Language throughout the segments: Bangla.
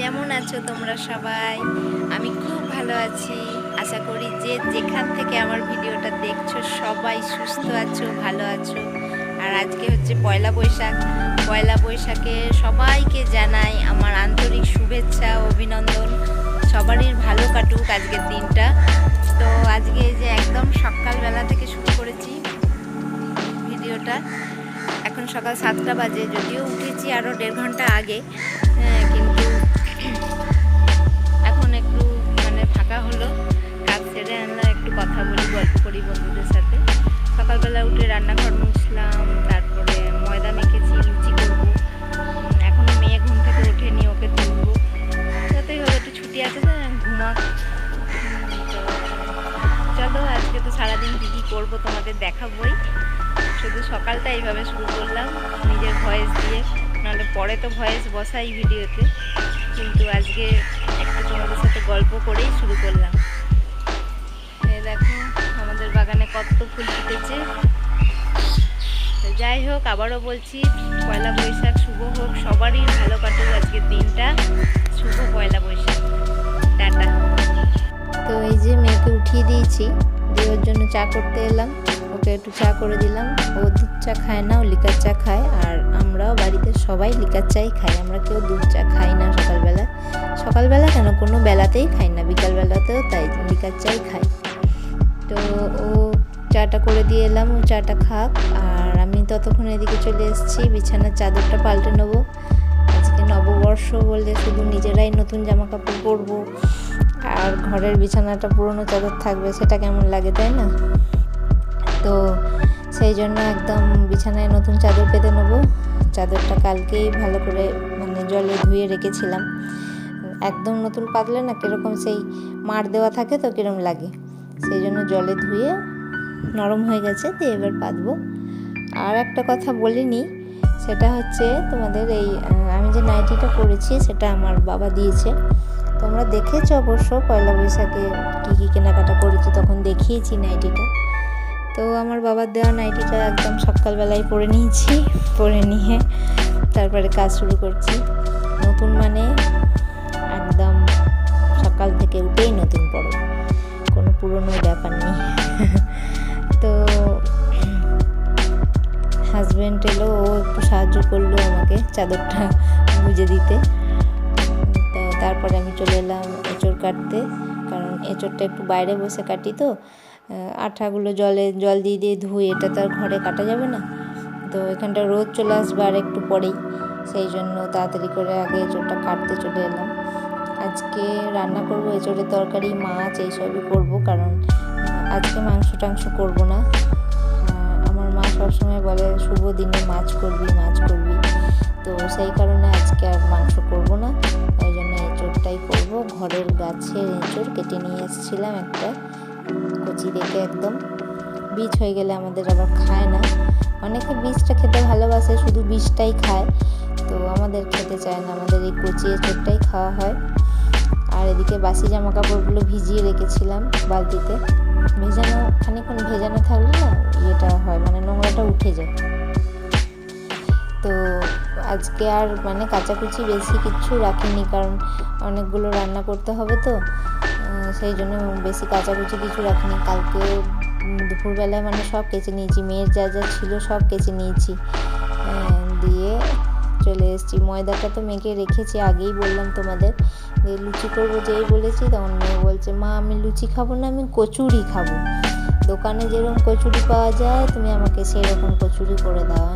কেমন আছো তোমরা সবাই? আমি খুব ভালো আছি। আশা করি যে যেখান থেকে আমার ভিডিওটা দেখছ সবাই সুস্থ আছো ভালো আছো। আর আজকে হচ্ছে পয়লা বৈশাখ। পয়লা বৈশাখে সবাইকে জানাই আমার আন্তরিক শুভেচ্ছা অভিনন্দন। সবারই ভালো কাটুক আজকের দিনটা। তো আজকে যে একদম সকালবেলা থেকে শুরু করেছি ভিডিওটা। এখন সকাল সাতটা বাজে যদিও উঠেছি আরও দেড় ঘণ্টা আগে। হ্যাঁ, কিন্তু ফাঁকা হলো। কাজ সেরে আনলাম একটু কথা বলি গল্প করি বন্ধুদের সাথে। সকালবেলা উঠে রান্নাঘর মুছলাম তারপরে ময়দা মেখেছি লুচি করব। উম, এখনও মেয়ে ঘুম থেকে ওঠেনি ওকে তুলবো। যতই হোক একটু ছুটি আছে না ঘুমাক। চলো আজকে তো সারাদিন কী করব তোমাদের দেখাবোই। শুধু সকালটা এইভাবে শুরু করলাম নিজের ভয়েস দিয়ে। নাহলে পরে তো ভয়েস বসাই ভিডিওতে। কিন্তু আজকে গল্প করেই শুরু করলাম। এই দেখো, আমাদের বাগানে কত ফুল ফুটেছে। যাই হোক, আবারও বলছি, পয়লা বৈশাখ শুভ হোক, সবারই ভালো কাটুক আজকের দিনটা। শুভ পয়লা বৈশাখ। টাটা। তো এই যে মেয়েকে উঠিয়ে দিয়েছি, দিয়ে ওর জন্য চা করতে এলাম। ওকে একটু চা করে দিলাম। ও দুধ চা খায় না, ও লিকার চা খায়, আর আমরাও বাড়িতে সবাই লিকার চাই খাই। আমরা কেউ দুধ চা খাই না সকালবেলা। সকালবেলা কেন? কোনো বেলাতেই খাই না, বিকালবেলাতেও তাই লিকার চাই খাই। তো ও চাটা করে দিয়ে এলাম, ও চাটা খাক, আর আমি ততক্ষণ এদিকে চলে এসেছি, বিছানার চাদরটা পাল্টে নেব। আজকে নববর্ষ বললে শুধু নিজেরাই নতুন জামা কাপড় পরবো, আর ঘরের বিছানাটা পুরনো চাদর থাকবে, সেটা কেমন লাগে, তাই না? তো সেই জন্য একদম বিছানায় নতুন চাদর পেতে নেব। চাদরটা কালকেই ভালো করে মানে জলে ধুয়ে রেখেছিলাম। একদম নতুন পাতলে না কীরকম সেই মার দেওয়া থাকে তো কীরকম লাগে। সেই জন্য জলে ধুয়ে নরম হয়ে গেছে দিয়ে এবার পাতবো। আর একটা কথা বলিনি, সেটা হচ্ছে তোমাদের এই আমি যে নাইটিটা পরেছি সেটা আমার বাবা দিয়েছে। তোমরা দেখেছ অবশ্য পয়লা বৈশাখে কী কী কেনাকাটা করেছি, তখন দেখিয়েছি নাইটিটা। তো আমার বাবার দেওয়া নাইটিটা একদম সকালবেলায় পরে নিয়েছি, পরে নিয়ে তারপরে কাজ শুরু করছি। নতুন মানে চাদরটা গুজে দিতে। তো তারপরে আমি চলে এলাম এঁচড় কাটতে, কারণ এঁচড়টা একটু বাইরে বসে কাটি তো। আঠাগুলো জলে, জল দিয়ে দিয়ে ধুয়ে এটা তো আর ঘরে কাটা যাবে না। তো এখানটা রোদ চলে আসবে আর একটু পরেই। সেই জন্য তাড়াতাড়ি করে আগে এঁচড়টা কাটতে চলে এলাম। আজকে রান্না করব এঁচড়ের তরকারি, মাছ এইসবই করব, কারণ আজকে মাংস টাংস করব না। আমার মা সবসময় বলে, শুভ দিনে মাছ করবি মাছ করবি। তো সেই কারণে আজকে আর মাংস করব না। ওই জন্য এঁচড়টাই করব। ঘরের গাছের এঁচড় কেটে নিয়ে এসেছিলাম একটা কচি দেখে একদম। বীজ হয়ে গেলে আমাদের আবার খায় না। অনেকে বীজটা খেতে ভালোবাসে, শুধু বীজটাই খায়। তো আমাদের খেতে চায় না। আমাদের এই কচি এঁচড়টাই খাওয়া হয়। আর এদিকে বাসি জামা কাপড়গুলো ভিজিয়ে রেখেছিলাম বালতিতে। ভেজানো খানিক্ষণ ভেজানো থাকলে না ইয়েটা হয় মানে নোংরাটা উঠে যায়। তো আজকে আর মানে কাচাকুচি বেশি কিচ্ছু রাখিনি, কারণ অনেকগুলো রান্না করতে হবে তো। সেই জন্য বেশি কাচাকুচি কিছু রাখিনি। কালকে দুপুরবেলায় মানে সব কেচে নিয়েছি। মেয়ের যা যা ছিল সব কেচে নিয়েছি। দিয়ে চলে এসেছি। ময়দাটা তো মেখে রেখেছি, আগেই বললাম তোমাদের। যে লুচি করব যেই বলেছি, তখন মেয়ে বলছে, মা, আমি লুচি খাব না, আমি কচুরি খাব। দোকানে যেরকম কচুরি পাওয়া যায়, তুমি আমাকে সেই রকম কচুরি করে দাও।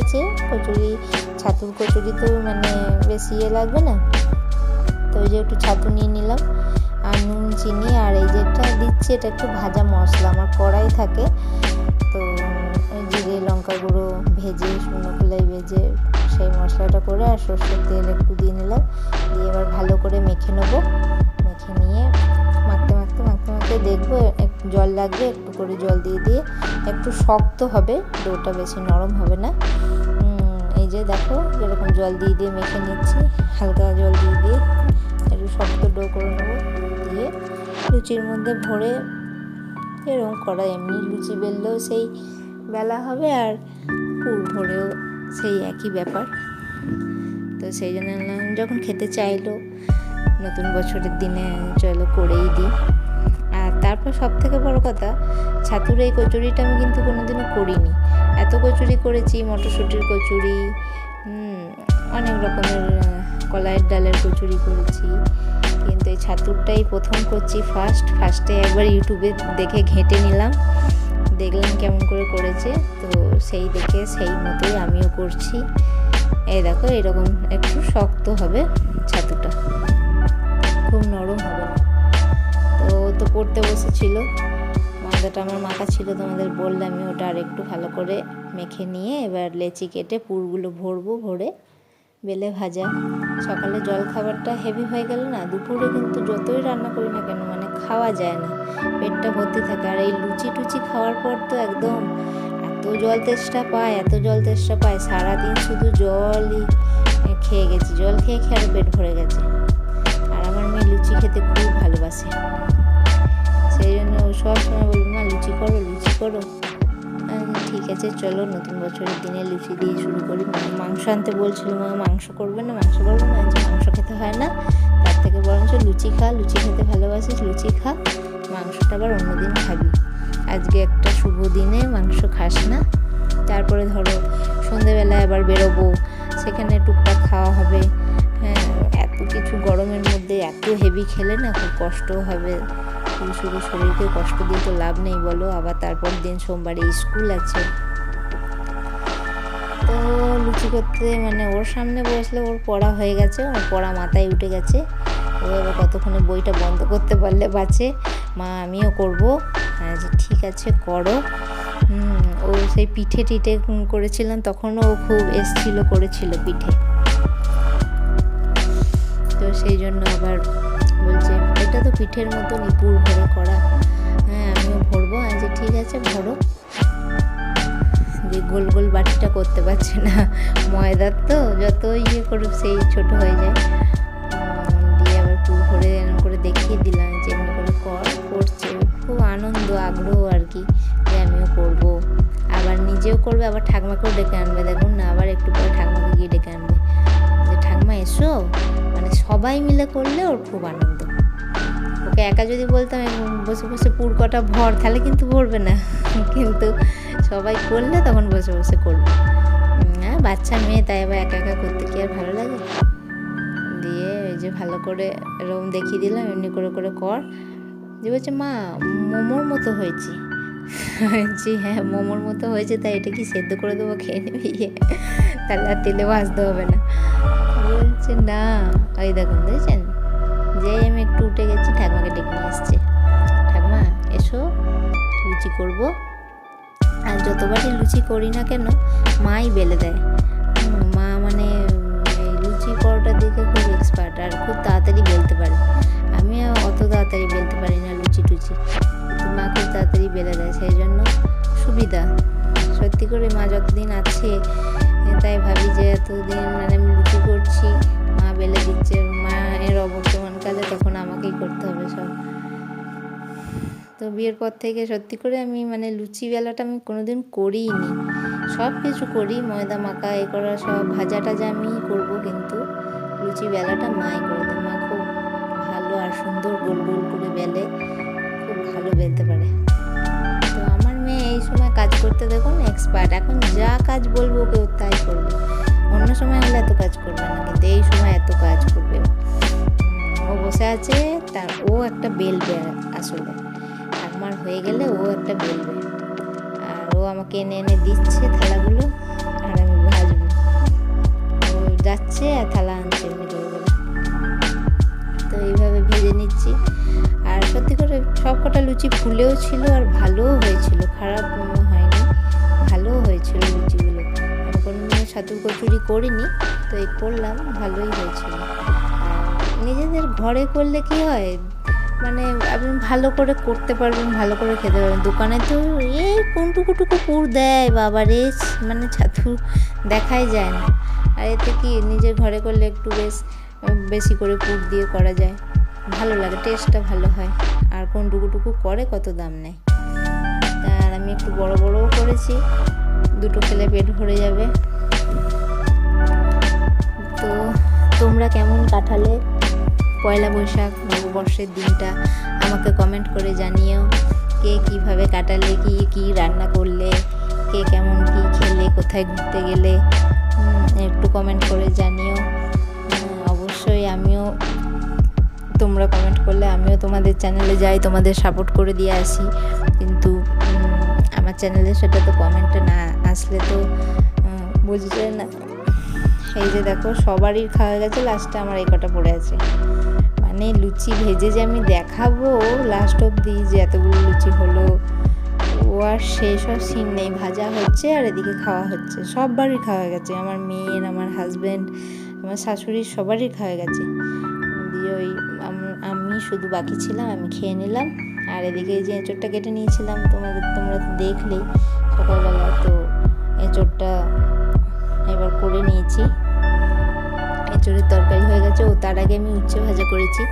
আছে কচুরি, ছাতুর কচুরি তো মানে বেশি ইয়ে লাগবে না। তো ওই যে একটু ছাতু নিয়ে নিলাম, আর নুন, চিনি, আর এই যেটা দিচ্ছি এটা একটু ভাজা মশলা, আমার কড়াই থাকে। তো জিরে, লঙ্কা গুঁড়ো ভেজে, শুকনো খোলাই ভেজে সেই মশলাটা করে আর সর্ষের তেল একটু দিয়ে নিলাম। দিয়ে এবার ভালো করে মেখে নেব। মেখে নিয়ে মাখতে মাখতে মাখতে মাখতে দেখব একটু জল লাগবে, একটু করে জল দিয়ে দিয়ে। একটু শক্ত হবে, ডোটা বেশি নরম হবে না। যে দেখো যেরকম জল দিয়ে দিয়ে মেখে নিচ্ছি, হালকা জল দিয়ে দিয়ে একটু শক্ত ডো করে নেব, দিয়ে লুচির মধ্যে ভরে এরকম করা এমনি লুচি বেললেও সেই বেলা হবে আর পুর ভরেও সেই একই ব্যাপার। তো সেই জন্য যখন খেতে চাইলো, নতুন বছরের দিনে চলো করেই দিই। আর তারপর সব থেকে বড় কথা, ছাতুর এই কচুরিটা আমি কিন্তু কোনোদিনও করিনি। এত কচুরি করেছি, মটরশুঁটির কচুরি অনেক রকমের কলাইয়ের ডালের কচুরি করেছি। কিন্তু এই ছাতুরটাই প্রথম করছি ফার্স্ট ফার্স্টে একবার ইউটিউবে দেখে ঘেঁটে নিলাম। দেখলাম কেমন করে করেছে, তো সেই দেখে সেই মতোই আমিও করছি। এই দেখো, এরকম একটু শক্ত হবে ছাতুটা। খুব নরম হবে তো তো পড়তে বসেছিল। ময়দাটা আমার মাখা ছিল, তোমাদের বললামই ওটা আর একটু ভালো করে মেখে নিয়ে এবার লেচি কেটে পুরগুলো ভরবো, ভরে বেলে ভাজা। সকালে জল খাবারটা হেভি হয়ে গেল না, দুপুরে কিন্তু যতই রান্না করি না কেন মানে খাওয়া যায় না, পেটটা ভর্তি থাকে। আর এই লুচি টুচি খাওয়ার পর তো একদম এত জল তেষ্টা পায়, এত জল তেষ্টা পায়, সারাদিন শুধু জলই খেয়ে গেছি, জল খেয়ে খেয়ে আর পেট ভরে গেছে। আর আমার মেয়ে লুচি খেতে খুব ভালোবাসে। সেই জন্য ও সব সময় বলব না লুচি করো লুচি করো। ঠিক আছে চলো নতুন বছরের দিনে লুচি দিয়ে শুরু করি। মাংস আনতে বলছিল মা মাংস করবে না মাংস করবে না। বলছি, মাংস খেতে হয় না। তার থেকে বরঞ্চ লুচি খা লুচি খেতে ভালোবাসিস লুচি খা মাংসটা আবার অন্যদিন খাবি। আজকে একটা শুভ দিনে মাংস খাস না। তারপরে ধরো সন্ধেবেলায় আবার বেরোবো সেখানে টুকটাক খাওয়া হবে। হ্যাঁ এত কিছু গরমের মধ্যে এত হেভি খেলে না খুব কষ্টও হবে। শুধু শুধু শরীরকে কষ্ট দিয়ে তো লাভ নেই, বলো। আবার তারপর দিন সোমবারে স্কুল আছে। তো লুচি করতে মানে ওর সামনে বসলে ওর পড়া হয়ে গেছে ওর পড়া মাথায় উঠে গেছে। ও এবার কতক্ষণে বইটা বন্ধ করতে পারলে বাঁচে, মা আমিও করব। হ্যাঁ যে ঠিক আছে, করো। ও সেই পিঠে টিঠে করেছিলাম তখনও ও খুব এসছিল, করেছিল পিঠে। তো সেই জন্য আবার পিঠের মতো নিপুর ভরে করা। হ্যাঁ আমিও ভরবো। আজ ঠিক আছে, ভরো। যে গোল গোল বাটিটা করতে পারছে না। ময়দার তো, যত ইয়ে করুক সেই ছোট হয়ে যায়। দিয়ে আবার পুর ভরে এরকম করে দেখিয়ে দিলাম যে এমনি করে কর, করছে। খুব আনন্দ, আগ্রহ আর কি যে আমিও করব। আবার নিজেও করবে, আবার ঠাকমাকেও ডেকে আনবে। দেখুন না, আবার একটু পরে ঠাকমাকে গিয়ে ডেকে আনবে। যে ঠাকমা, এসো। মানে সবাই মিলে করলে ওর খুব আনন্দ। ওকে একা যদি বলতাম বসে বসে পুর কটা ভর, তাহলে কিন্তু ভরবে না। কিন্তু সবাই করলে তখন বসে বসে করবে। হ্যাঁ বাচ্চা মেয়ে, তাই আবার একা একা করতে কি আর ভালো লাগে? দিয়ে ওই যে ভালো করে এরকম দেখিয়ে দিলাম, এমনি করে করে কর। যে বলছে, মা, মোমোর মতো হয়েছি। জি হ্যাঁ মোমোর মতো হয়েছে, তাই এটা কি সেদ্ধ করে দেবো খেয়ে নেবে? তাহলে আর তেলে ভাজতে হবে না। বলছে, না। ওই দেখুন, দেখছেন? যে আমি একটু উঠে গেছি, ঠাকুমাকে ডেকে নিয়ে এসছে। ঠাকুমা, এসো, লুচি করব। আর যতবারই লুচি করি না কেন, মাই বেলে দেয়। মা মানে লুচি পরোটার দিকে খুব এক্সপার্ট আর খুব তাড়াতাড়ি বেলতে পারে। আমি অত তাড়াতাড়ি বেলতে পারি না লুচি টুচি। মা খুব তাড়াতাড়ি বেলে দেয়, সেই জন্য সুবিধা। সত্যি করে মা যতদিন আছে, তাই ভাবি যে এতদিন মানে আমি লুচি করছি, মা বেলে দিচ্ছে মায়ের অবর্তমানকালে তখন আমাকেই করতে হবে সব। তো বিয়ের পর থেকে সত্যি করে আমি মানে লুচি বেলাটা আমি কোনোদিন করিনি সব কিছু করি, ময়দা মাখা, এ করা সব, ভাজা টাজা আমিই করব কিন্তু লুচি বেলাটা মাই করে দেয়। মা খুব ভালো আর সুন্দর গোল গোল করে বেলে, খুব ভালো বেলতে পারে। তো আমার মেয়ে এই সময় কাজ করতে দেখুন এক্সপার্ট এখন যা কাজ বলব কেউ তাই করবে। অন্য সময় হলে এত কাজ করবে না, কিন্তু এই সময় এত কাজ করবে। ও। বসে আছে, তার ও একটা বেলবে আসলে। ঠাকুমার হয়ে গেলে ও একটা বেলবে আর ও আমাকে এনে এনে দিচ্ছে থালাগুলো, আর আমি ভাজবো। ও যাচ্ছে আর থালা আনছে তো এইভাবে ভেজে নিচ্ছি। আর সত্যি করে সব কটা লুচি ফুলেও ছিল আর ভালোও হয়েছিল, খারাপ কোনো হয়নি। ভালোও হয়েছিল লুচিগুলো। আমি কোনোদিনও ছাতুর কচুরি করিনি, তো এই করলাম, ভালোই হয়েছিল। নিজেদের ঘরে করলে কি হয়? মানে আপনি ভালো করে করতে পারবেন, ভালো করে খেতে পারবেন। দোকানে তো এই কোনটুকুটুকু পুর দেয় বাবা রে মানে ছাতু দেখাই যায় না। আর এতে কি নিজের ঘরে করলে একটু বেশ, বেশি করে পুর দিয়ে করা যায়। ভালো লাগে টেস্টটা ভালো হয়। আর কোনটুকুটুকু করে কত দাম নেয়? আর আমি একটু বড় বড়ও করেছি, দুটো খেলে পেট ভরে যাবে। তো তোমরা কেমন কাটালে? পয়লা বৈশাখ, নববর্ষের দিনটা আমাকে কমেন্ট করে জানিও। কে কীভাবে কাটালে, কি কি রান্না করলে, কে কেমন কি খেলে, কোথায় ঘুরতে গেলে একটু কমেন্ট করে জানিও। অবশ্যই আমিও তোমরা কমেন্ট করলে আমিও তোমাদের চ্যানেলে যাই, তোমাদের সাপোর্ট করে দিয়ে আসি। কিন্তু আমার চ্যানেলে সেটা তো কমেন্টে না আসলে তো বুঝবে না। এই যে দেখো, সবারই খাওয়া গেছে লাস্টে আমার এই কটা পড়ে আছে। মানে লুচি ভেজে যে আমি দেখাবো লাস্ট অবধি যে এতগুলো লুচি হলো, ও আর আর সিন নেই। ভাজা হচ্ছে আর এদিকে খাওয়া হচ্ছে। সববারই খাওয়া গেছে। আমার মেয়ের, আমার হাজব্যান্ড আমার শাশুড়ির সবারই খাওয়া গেছে। দিয়ে ওই আমি শুধু বাকি ছিলাম, আমি খেয়ে নিলাম। আর এদিকে যে এঁচোরটা কেটে নিয়েছিলাম, তোমাদের, তোমরা দেখলেই সকালবেলা, তো এঁচড়টা এবার করে নিয়েছি। এঁচড়ের তরকারি হয়ে গেছে। ও তার আগে আমি উচ্ছে ভাজা করেছি।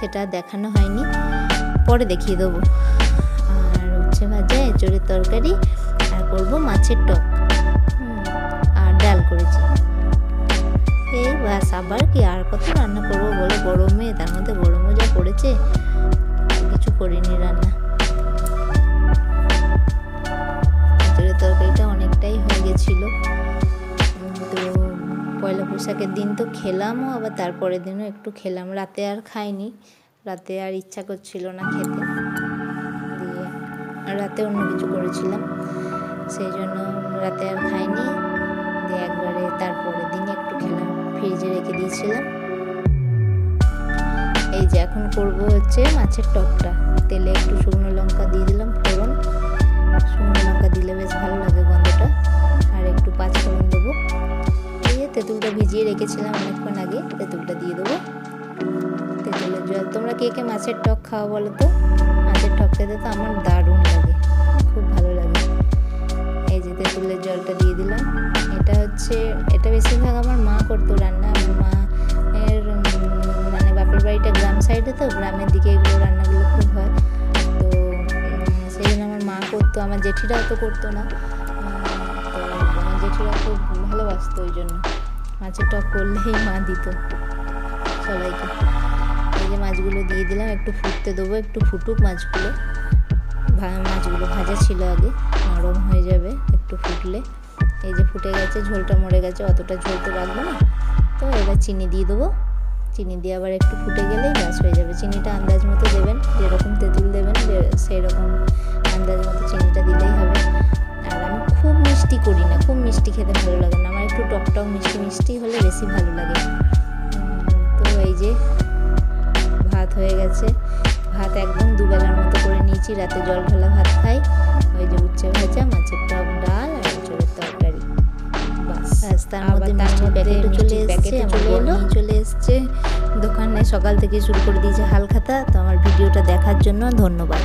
সেটা দেখানো হয়নি। পরে দেখিয়ে দেবো। আর উচ্ছে ভাজা, এঁচড়ের তরকারি, আর করব মাছের টক। আর ডাল করেছি। এই বাস আবার কি আর কত রান্না করব বলে? গরমে, তার মধ্যে গরমও যা পড়েছে, কিছু করিনি রান্না। তরকারিটা অনেকটাই হয়ে গেছিল। পয়লা বৈশাখের দিন তো খেলামও, আবার তারপরের দিনও একটু খেলাম। রাতে আর খাইনি, রাতে আর ইচ্ছা করছিল না খেতে। দিয়ে রাতে অন্য কিছু করেছিলাম, সেই জন্য রাতে আর খাইনি। দিয়ে একবারে তারপরের দিন একটু খেলাম, ফ্রিজে রেখে দিয়েছিলাম। এই যে এখন করব হচ্ছে মাছের টকটা। তেলে একটু শুকনো লঙ্কা দিয়ে দিলাম ফোড়ন। শুকনো লঙ্কা দিলে বেশ ভালো লাগে গন্ধটা। আর একটু পাঁচ ফোড়ন দিয়ে তেঁতুলটা ভিজিয়ে রেখেছিলাম অনেকক্ষণ আগে, তেঁতুলটা দিয়ে দেবো। তেঁতুলের জল। তোমরা কে কে মাছের টক খাওয়া বলো তো? মাছের টক খেতে তো আমার দারুণ লাগে, খুব ভালো লাগে। এই যে তেঁতুলের জলটা দিয়ে দিলাম। এটা হচ্ছে, এটা বেশিরভাগ আমার মা করতো রান্না। মা এর মানে বাপের বাড়িটা গ্রাম সাইডে তো, গ্রামের দিকে এগুলো রান্নাগুলো খুব হয়। তো সেই জন্য আমার মা করতো, আমার জেঠিরাও তো করতো না। তো আমার জেঠিরা খুব ভালোবাসতো, ওই জন্য। মাছের টক করলেই মা দিত সবাইকে। এই যে মাছগুলো দিয়ে দিলাম, একটু ফুটতে দেবো, একটু ফুটুক মাছগুলো। মাছগুলো ভাজা ছিল আগে, নরম হয়ে যাবে একটু ফুটলে। এই যে ফুটে গেছে, ঝোলটা মরে গেছে, অতটা ঝোল তো রাখব না। তো এবার চিনি দিয়ে দেবো। চিনি দিয়ে আবার একটু ফুটে গেলেই ব্যাস হয়ে যাবে। চিনিটা আন্দাজ মতো দেবেন, যেরকম তেঁতুল দেবেন সেই রকম আন্দাজ মতো চিনিটা দিলেই হবে। আর আমি খুব মিষ্টি করি না, খুব মিষ্টি খেতে ভালো লাগে। না আমার একটু টক টক মিষ্টি মিষ্টি হলে বেশি ভালো লাগে। তো এই যে ভাত হয়ে গেছে। ভাত একদম দুবেলার মতো করে নিয়েছি রাতে জল ঢালা ভাত খাই। ওই যে উচ্ছে ভাজা মাছের টক ডাল আর এঁচড়ের তরকারি। বাস। তার মধ্যে তার মধ্যে চলে এসছে চলে এলো। চলে এসছে। দোকানে সকাল থেকে শুরু করে দিয়েছে হালখাতা। তো আমার ভিডিওটা দেখার জন্য ধন্যবাদ।